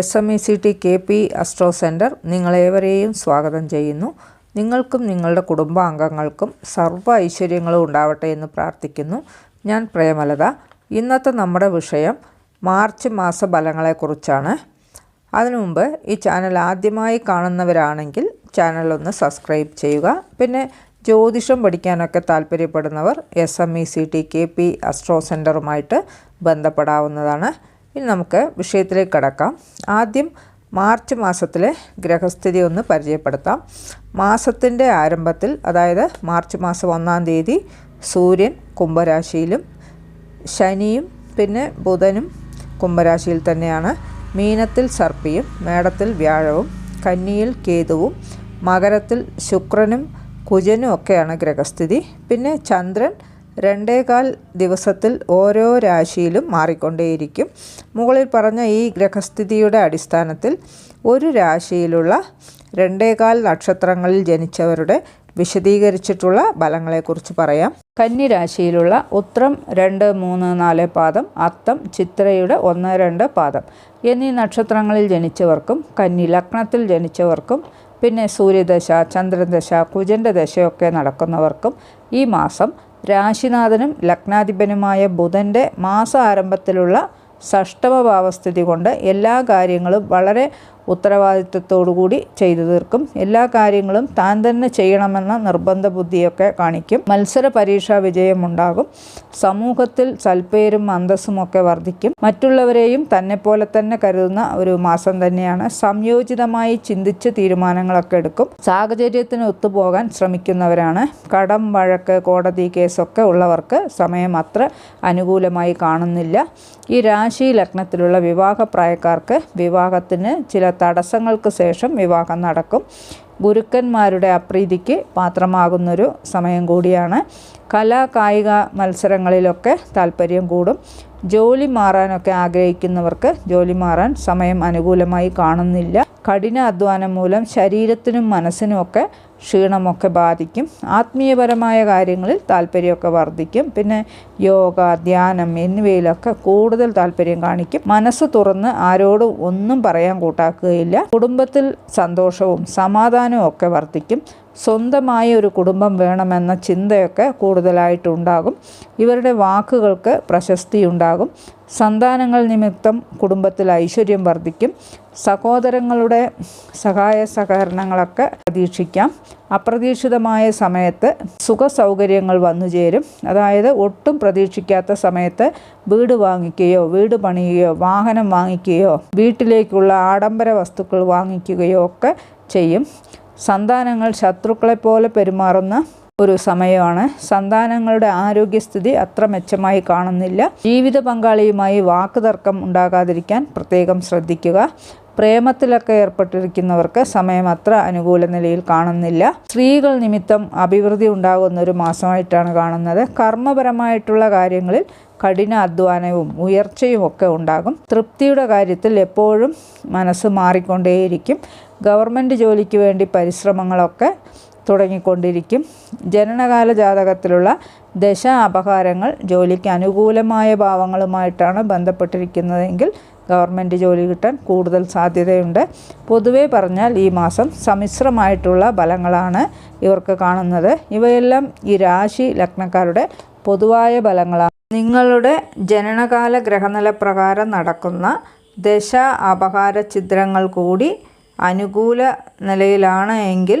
S M E C T K P astro centre നിങ്ങളേവരെയും സ്വാഗതം ചെയ്യുന്നു. നിങ്ങൾക്കും നിങ്ങളുടെ കുടുംബാംഗങ്ങൾക്കും സർവ ഐശ്വര്യങ്ങളും ഉണ്ടാവട്ടെ എന്ന് പ്രാർത്ഥിക്കുന്നു. ഞാൻ പ്രേമലത. ഇന്നത്തെ നമ്മുടെ വിഷയം മാർച്ച് മാസ ഫലങ്ങളെക്കുറിച്ചാണ്. അതിനു മുമ്പ് ഈ ചാനൽ ആദ്യമായി കാണുന്നവരാണെങ്കിൽ ഒന്ന് സബ്സ്ക്രൈബ് ചെയ്യുക. പിന്നെ ജ്യോതിഷം പഠിക്കാനൊക്കെ താല്പര്യപ്പെടുന്നവർ S M E C T K P astro സെന്ററുമായിട്ട് ബന്ധപ്പെടാവുന്നതാണ്. ഇനി നമുക്ക് വിഷയത്തിലേക്ക് കടക്കാം. ആദ്യം മാർച്ച് മാസത്തിലെ ഗ്രഹസ്ഥിതി ഒന്ന് പരിചയപ്പെടുത്താം. മാസത്തിന്റെ ആരംഭത്തിൽ അതായത് മാർച്ച് മാസം ഒന്നാം തീയതി സൂര്യൻ കുംഭരാശിയിലും ശനിയും പിന്നെ ബുധനും കുംഭരാശിയിൽ തന്നെയാണ്. മീനത്തിൽ സർപ്പിയും മേടത്തിൽ വ്യാഴവും കന്നിയിൽ കേതുവും മകരത്തിൽ ശുക്രനും കുജനും ഒക്കെയാണ് ഗ്രഹസ്ഥിതി. പിന്നെ ചന്ദ്രൻ രണ്ടേകാൽ ദിവസത്തിൽ ഓരോ രാശിയിലും മാറിക്കൊണ്ടേയിരിക്കും. മുകളിൽ പറഞ്ഞ ഈ ഗ്രഹസ്ഥിതിയുടെ അടിസ്ഥാനത്തിൽ ഒരു രാശിയിലുള്ള രണ്ടേകാൽ നക്ഷത്രങ്ങളിൽ ജനിച്ചവരുടെ വിശദീകരിച്ചിട്ടുള്ള ഫലങ്ങളെക്കുറിച്ച് പറയാം. കന്നി രാശിയിലുള്ള ഉത്രം രണ്ട് മൂന്ന് നാല് പാദം അത്തം ചിത്രയുടെ ഒന്ന് രണ്ട് പാദം എന്നീ നക്ഷത്രങ്ങളിൽ ജനിച്ചവർക്കും കന്നി ലഗ്നത്തിൽ ജനിച്ചവർക്കും പിന്നെ സൂര്യദശ ചന്ദ്രദശ കുജന്റെ ദശയൊക്കെ നടക്കുന്നവർക്കും ഈ മാസം രാശിനാഥനും ലഗ്നാധിപനുമായ ബുധന്റെ മാസ ആരംഭത്തിലുള്ള സഷ്ടമഭാവസ്ഥിതി കൊണ്ട് എല്ലാ കാര്യങ്ങളും വളരെ ഉത്തരവാദിത്വത്തോടുകൂടി ചെയ്തു തീർക്കും. എല്ലാ കാര്യങ്ങളും താൻ തന്നെ ചെയ്യണമെന്ന നിർബന്ധ ബുദ്ധിയൊക്കെ കാണിക്കും. മത്സര പരീക്ഷാ വിജയമുണ്ടാകും സമൂഹത്തിൽ സൽപ്പേരും അന്തസ്സുമൊക്കെ വർദ്ധിക്കും. മറ്റുള്ളവരെയും പോലെ തന്നെ കരുതുന്ന ഒരു മാസം തന്നെയാണ്. സംയോജിതമായി ചിന്തിച്ച് തീരുമാനങ്ങളൊക്കെ എടുക്കും. സാഹചര്യത്തിന് ഒത്തുപോകാൻ ശ്രമിക്കുന്നവരാണ്. കടം വഴക്ക് കോടതി കേസൊക്കെ ഉള്ളവർക്ക് സമയം അത്ര അനുകൂലമായി കാണുന്നില്ല. ഈ രാശി ലഗ്നത്തിലുള്ള വിവാഹപ്രായക്കാർക്ക് വിവാഹത്തിന് ചില തടസ്സങ്ങൾക്ക് ശേഷം വിവാഹം നടക്കും. ഗുരുക്കന്മാരുടെ അപ്രീതിക്ക് പാത്രമാകുന്നൊരു സമയം കൂടിയാണ്. കലാ കായിക മത്സരങ്ങളിലൊക്കെ താല്പര്യം കൂടും. ജോലി മാറാനൊക്കെ ആഗ്രഹിക്കുന്നവർക്ക് ജോലി മാറാൻ സമയം അനുകൂലമായി കാണുന്നില്ല. കഠിന അധ്വാനം മൂലം ശരീരത്തിനും മനസ്സിനുമൊക്കെ ക്ഷീണമൊക്കെ ബാധിക്കും. ആത്മീയപരമായ കാര്യങ്ങളിൽ താല്പര്യമൊക്കെ വർദ്ധിക്കും. പിന്നെ യോഗ ധ്യാനം എന്നിവയിലൊക്കെ കൂടുതൽ താല്പര്യം കാണിക്കും. മനസ്സ് തുറന്ന് ആരോടും ഒന്നും പറയാൻ കൂട്ടാക്കുകയില്ല. കുടുംബത്തിൽ സന്തോഷവും സമാധാനവും ഒക്കെ വർദ്ധിക്കും. സ്വന്തമായ ഒരു കുടുംബം വേണമെന്ന ചിന്തയൊക്കെ കൂടുതലായിട്ടുണ്ടാകും. ഇവരുടെ വാക്കുകൾക്ക് പ്രശസ്തി ഉണ്ടാകും സന്താനങ്ങൾ നിമിത്തം കുടുംബത്തിൽ ഐശ്വര്യം വർദ്ധിക്കും. സഹോദരങ്ങളുടെ സഹായ സഹകരണങ്ങളൊക്കെ പ്രതീക്ഷിക്കാം. അപ്രതീക്ഷിതമായ സമയത്ത് സുഖ സൗകര്യങ്ങൾ വന്നു ചേരും. അതായത് ഒട്ടും പ്രതീക്ഷിക്കാത്ത സമയത്ത് വീട് വാങ്ങിക്കുകയോ വീട് പണിയുകയോ വാഹനം വാങ്ങിക്കുകയോ വീട്ടിലേക്കുള്ള ആഡംബര വസ്തുക്കൾ വാങ്ങിക്കുകയോ ഒക്കെ ചെയ്യും. സന്താനങ്ങൾ ശത്രുക്കളെ പോലെ പെരുമാറുന്ന ഒരു സമയമാണ്. സന്താനങ്ങളുടെ ആരോഗ്യസ്ഥിതി അത്ര മെച്ചമായി കാണുന്നില്ല. ജീവിത പങ്കാളിയുമായി വാക്കുതർക്കം ഉണ്ടാകാതിരിക്കാൻ പ്രത്യേകം ശ്രദ്ധിക്കുക. പ്രേമത്തിലൊക്കെ ഏർപ്പെട്ടിരിക്കുന്നവർക്ക് സമയം അത്ര അനുകൂല നിലയിൽ കാണുന്നില്ല. സ്ത്രീകൾ നിമിത്തം അഭിവൃദ്ധി ഉണ്ടാകുന്ന ഒരു മാസമായിട്ടാണ് കാണുന്നത്. കർമ്മപരമായിട്ടുള്ള കാര്യങ്ങളിൽ കഠിന അധ്വാനവും ഉയർച്ചയും ഒക്കെ ഉണ്ടാകും. തൃപ്തിയുടെ കാര്യത്തിൽ എപ്പോഴും മനസ്സ് മാറിക്കൊണ്ടേയിരിക്കും. ഗവൺമെന്റ് ജോലിക്ക് വേണ്ടി പരിശ്രമങ്ങളൊക്കെ തുടങ്ങിക്കൊണ്ടിരിക്കും. ജനനകാല ജാതകത്തിലുള്ള ദശ അപഹാരങ്ങൾ ജോലിക്ക് അനുകൂലമായ ഭാവങ്ങളുമായിട്ടാണ് ബന്ധപ്പെട്ടിരിക്കുന്നതെങ്കിൽ ഗവൺമെന്റ് ജോലി കിട്ടാൻ കൂടുതൽ സാധ്യതയുണ്ട്. പൊതുവേ പറഞ്ഞാൽ ഈ മാസം സമ്മിശ്രമായിട്ടുള്ള ഫലങ്ങളാണ് ഇവർക്ക് കാണുന്നത്. ഇവയെല്ലാം ഈ രാശി ലഗ്നക്കാരുടെ പൊതുവായ ഫലങ്ങളാണ്. നിങ്ങളുടെ ജനനകാല ഗ്രഹനില പ്രകാരം നടക്കുന്ന ദശ അപകാര ചിത്രങ്ങൾ കൂടി അനുകൂല നിലയിലാണ് എങ്കിൽ